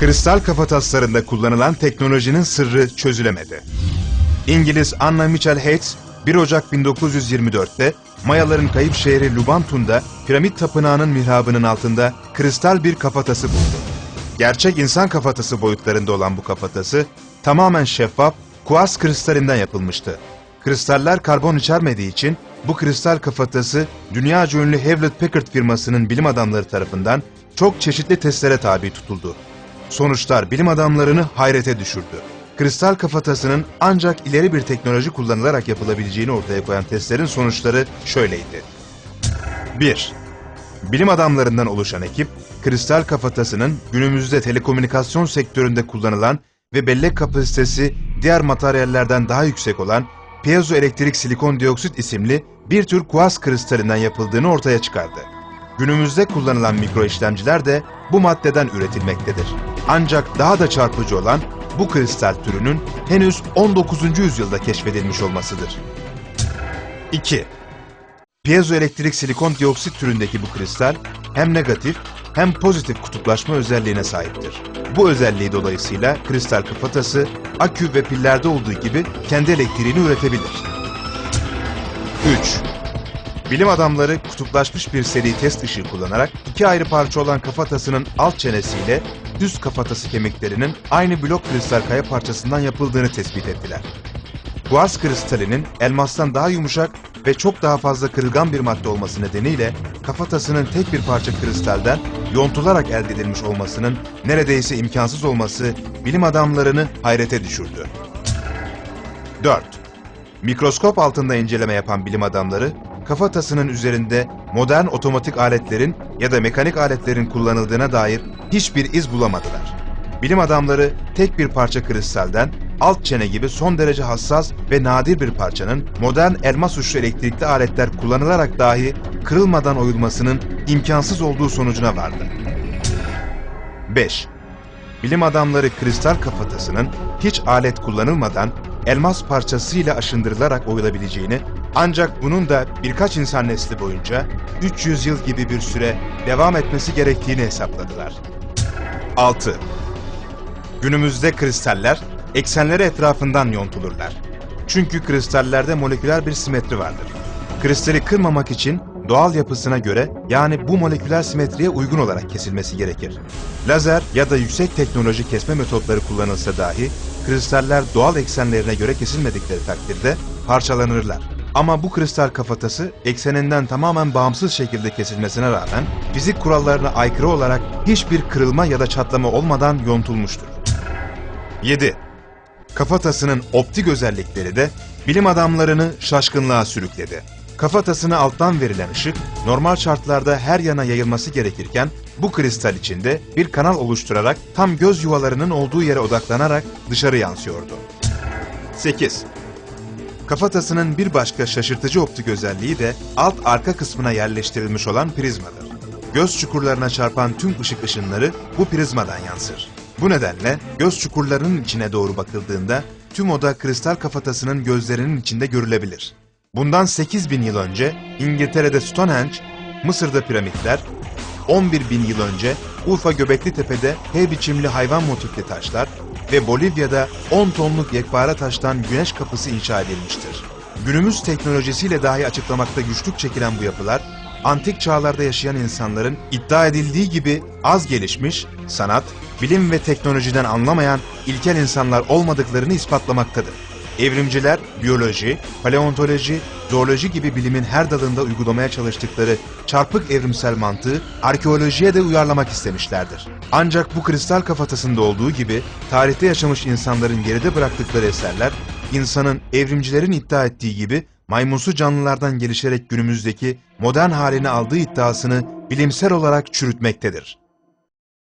Kristal kafataslarında kullanılan teknolojinin sırrı çözülemedi. İngiliz Anna Mitchell Hates 1 Ocak 1924'te Mayaların kayıp şehri Lubantun'da piramit tapınağının mihrabının altında kristal bir kafatası buldu. Gerçek insan kafatası boyutlarında olan bu kafatası tamamen şeffaf kuars kristalinden yapılmıştı. Kristaller karbon içermediği için bu kristal kafatası dünyaca ünlü Hewlett Packard firmasının bilim adamları tarafından çok çeşitli testlere tabi tutuldu. Sonuçlar bilim adamlarını hayrete düşürdü. Kristal kafatasının ancak ileri bir teknoloji kullanılarak yapılabileceğini ortaya koyan testlerin sonuçları şöyleydi. 1. Bilim adamlarından oluşan ekip, kristal kafatasının günümüzde telekomünikasyon sektöründe kullanılan ve bellek kapasitesi diğer materyallerden daha yüksek olan piezoelektrik silikon dioksit isimli bir tür kuars kristalinden yapıldığını ortaya çıkardı. Günümüzde kullanılan mikro işlemciler de bu maddeden üretilmektedir. Ancak daha da çarpıcı olan bu kristal türünün henüz 19. yüzyılda keşfedilmiş olmasıdır. 2. Piezoelektrik silikon dioksit türündeki bu kristal hem negatif hem pozitif kutuplaşma özelliğine sahiptir. Bu özelliği dolayısıyla kristal kafatası akü ve pillerde olduğu gibi kendi elektriğini üretebilir. 3. Bilim adamları kutuplaşmış bir seri test ışığı kullanarak iki ayrı parça olan kafatasının alt çenesiyle düz kafatası kemiklerinin aynı blok kristal kaya parçasından yapıldığını tespit ettiler. Kuars kristalinin elmastan daha yumuşak ve çok daha fazla kırılgan bir madde olması nedeniyle kafatasının tek bir parça kristalden yontularak elde edilmiş olmasının neredeyse imkansız olması bilim adamlarını hayrete düşürdü. 4. Mikroskop altında inceleme yapan bilim adamları, kafatasının üzerinde modern otomatik aletlerin ya da mekanik aletlerin kullanıldığına dair hiçbir iz bulamadılar. Bilim adamları tek bir parça kristalden alt çene gibi son derece hassas ve nadir bir parçanın modern elmas uçlu elektrikli aletler kullanılarak dahi kırılmadan oyulmasının imkansız olduğu sonucuna vardı. 5. Bilim adamları kristal kafatasının hiç alet kullanılmadan elmas parçasıyla aşındırılarak oyulabileceğini ancak bunun da birkaç insan nesli boyunca 300 yıl gibi bir süre devam etmesi gerektiğini hesapladılar. 6. Günümüzde kristaller eksenleri etrafından yontulurlar. Çünkü kristallerde moleküler bir simetri vardır. Kristali kırmamak için doğal yapısına göre yani bu moleküler simetriye uygun olarak kesilmesi gerekir. Lazer ya da yüksek teknoloji kesme metotları kullanılsa dahi kristaller doğal eksenlerine göre kesilmedikleri takdirde parçalanırlar. Ama bu kristal kafatası ekseninden tamamen bağımsız şekilde kesilmesine rağmen fizik kurallarına aykırı olarak hiçbir kırılma ya da çatlama olmadan yontulmuştur. 7. Kafatasının optik özellikleri de bilim adamlarını şaşkınlığa sürükledi. Kafatasına alttan verilen ışık normal şartlarda her yana yayılması gerekirken bu kristal içinde bir kanal oluşturarak tam göz yuvalarının olduğu yere odaklanarak dışarı yansıyordu. 8. Kafatasının bir başka şaşırtıcı optik özelliği de alt arka kısmına yerleştirilmiş olan prizmadır. Göz çukurlarına çarpan tüm ışık ışınları bu prizmadan yansır. Bu nedenle göz çukurlarının içine doğru bakıldığında tüm oda kristal kafatasının gözlerinin içinde görülebilir. Bundan 8000 yıl önce İngiltere'de Stonehenge, Mısır'da piramitler, 11 bin yıl önce Urfa Göbekli Tepe'de H biçimli hayvan motifli taşlar ve Bolivya'da 10 tonluk yekpare taştan güneş kapısı inşa edilmiştir. Günümüz teknolojisiyle dahi açıklamakta güçlük çekilen bu yapılar, antik çağlarda yaşayan insanların iddia edildiği gibi az gelişmiş, sanat, bilim ve teknolojiden anlamayan ilkel insanlar olmadıklarını ispatlamaktadır. Evrimciler, biyoloji, paleontoloji, zooloji gibi bilimin her dalında uygulamaya çalıştıkları çarpık evrimsel mantığı arkeolojiye de uyarlamak istemişlerdir. Ancak bu kristal kafatasında olduğu gibi tarihte yaşamış insanların geride bıraktıkları eserler, insanın evrimcilerin iddia ettiği gibi maymunsu canlılardan gelişerek günümüzdeki modern halini aldığı iddiasını bilimsel olarak çürütmektedir.